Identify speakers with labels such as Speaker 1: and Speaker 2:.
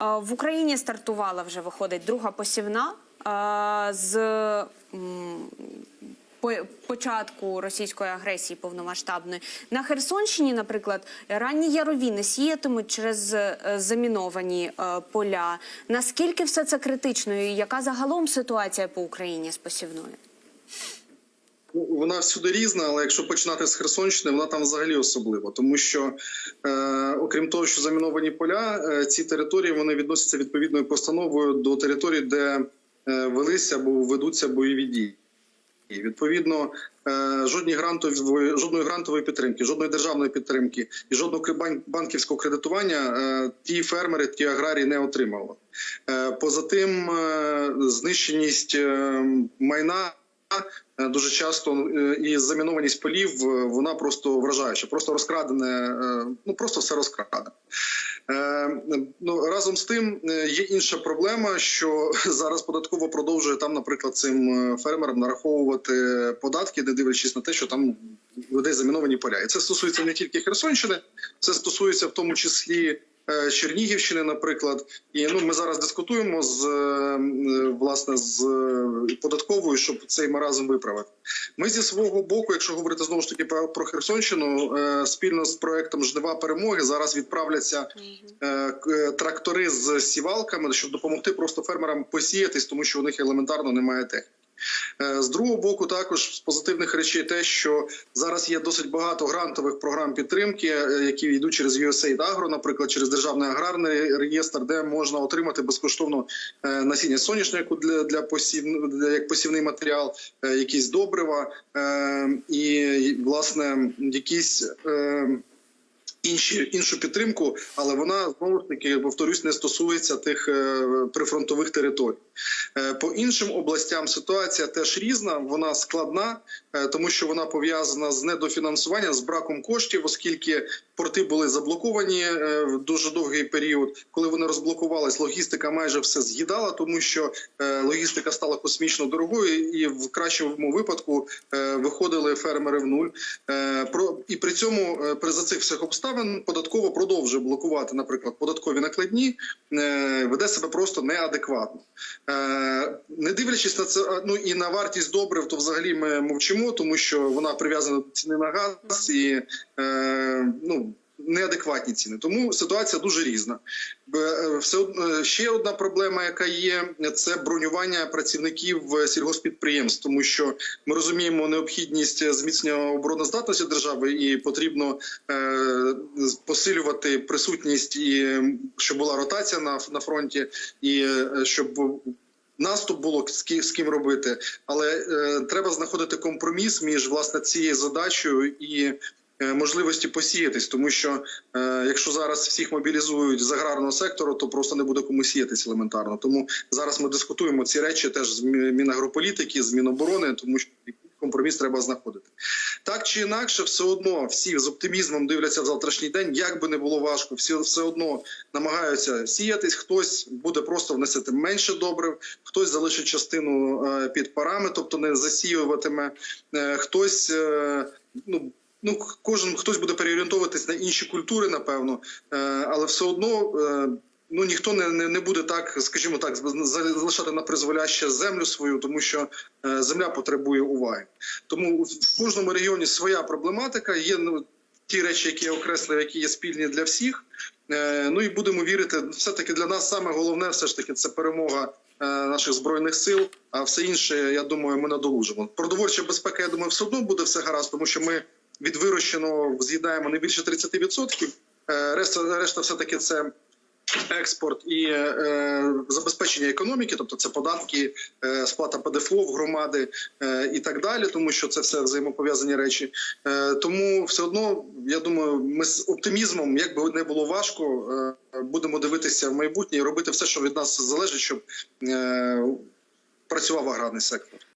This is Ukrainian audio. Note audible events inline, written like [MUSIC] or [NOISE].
Speaker 1: В Україні стартувала вже виходить друга посівна з початку російської агресії повномасштабної. На Херсонщині, наприклад, ранні ярові не сіятимуть через е, заміновані е, поля. Наскільки все це критично? І яка загалом ситуація по Україні з посівною?
Speaker 2: Вона всюди різна, але якщо починати з Херсонщини, вона там взагалі особлива, тому що е, окрім того, що заміновані поля, е, ці території вони відносяться відповідною постановою до територій, де е, велися або ведуться бойові дії. І відповідно е, жодні грантової жодної грантової підтримки, жодної державної підтримки і жодного банківського кредитування е, ті фермери, ті аграрії не отримали. Е, Поза тим, е, знищеність е, майна. Е, Дуже часто е, і замінованість полів е, вона просто вражаюча, просто розкрадене, ну просто все розкрадене. Ну разом з тим є інша проблема, що [LAUGHS] зараз податково продовжує там, наприклад, цим фермерам нараховувати податки, не дивлячись на те, що там людей заміновані поля. І це стосується не тільки Херсонщини, це стосується в тому числі. Е, Чернігівщини, наприклад, і ну ми зараз дискутуємо з е, власне з е, податковою, щоб цей маразм виправити. Ми зі свого боку, якщо говорити знову ж таки про Херсонщину, е, спільно з проектом Жнива перемоги зараз відправляться е, е, трактори з сівалками, щоб допомогти просто фермерам посіятись, тому що у них елементарно немає техніки. Е, З другого боку, також з позитивних речей, те, що зараз є досить багато грантових програм підтримки, е, які йдуть через USAID Agro, наприклад, через державний аграрний реєстр, де можна отримати безкоштовно е, насіння соняшнику для, для посів для як посівний матеріал, якісь добрива і власне якісь. Інші іншу підтримку, але вона знову ж таки повторюсь, не стосується тих е, прифронтових територій. Е, По іншим областям ситуація теж різна, вона складна, е, тому що вона пов'язана з недофінансуванням, з браком коштів, оскільки порти були заблоковані в дуже довгий період. Коли вони розблокувались, логістика майже все з'їдала, тому що логістика стала космічно дорогою, і в кращому випадку виходили фермери в нуль. І при цьому при за цих всіх обставин податково продовжує блокувати, наприклад, податкові накладні, е, веде себе просто неадекватно. Е, Не дивлячись на це, ну і на вартість добрив, то взагалі ми мовчимо, тому що вона прив'язана до ціни на газ і е, ну. Неадекватні ціни, тому ситуація дуже різна. Е, Все е, ще одна проблема, яка є, це бронювання працівників е, сільгоспідприємств, тому що ми розуміємо необхідність зміцнення обороноздатності держави, і потрібно посилювати присутність і щоб була ротація на, на фронті, і щоб наступ було з ким робити. Але е, треба знаходити компроміс між власне цією задачею і. Е, Можливості посіятись, тому що е, якщо зараз всіх мобілізують з аграрного сектору, то просто не буде кому сіятись елементарно. Тому зараз ми дискутуємо ці речі теж з Мінагрополітики, з Міноборони, тому що компроміс треба знаходити. Так чи інакше, все одно всі з оптимізмом дивляться в завтрашній день. Як би не було важко, всі все одно намагаються сіятись. Хтось буде просто вносити менше добрив, хтось залишить частину е, під парами, тобто не засіюватиме. Хтось ну. Ну, кожен хтось буде переорієнтовуватись на інші культури, напевно, е, але все одно е, ну ніхто не, не, буде так, скажімо так, залишати на призволяще землю свою, тому що е, земля потребує уваги. Тому в кожному регіоні своя проблематика. Є ну, ті речі, які я окреслив, які є спільні для всіх. Ну і будемо вірити. Все таки для нас саме головне, все ж таки, це перемога. Наших збройних сил, а все інше, я думаю, ми надолужимо. Продовольча безпека, я думаю, все одно буде все гаразд, тому що ми від вирощеного з'їдаємо не більше 30%. Е, Решта, решта все таки це експорт і е, забезпечення економіки, тобто це податки, е, сплата ПДФО в громади е, і так далі, тому що це все взаємопов'язані речі. Е, тому все одно я думаю, ми з оптимізмом, як би не було важко, е, будемо дивитися в майбутнє і робити все, що від нас залежить, щоб е, працював аграрний сектор.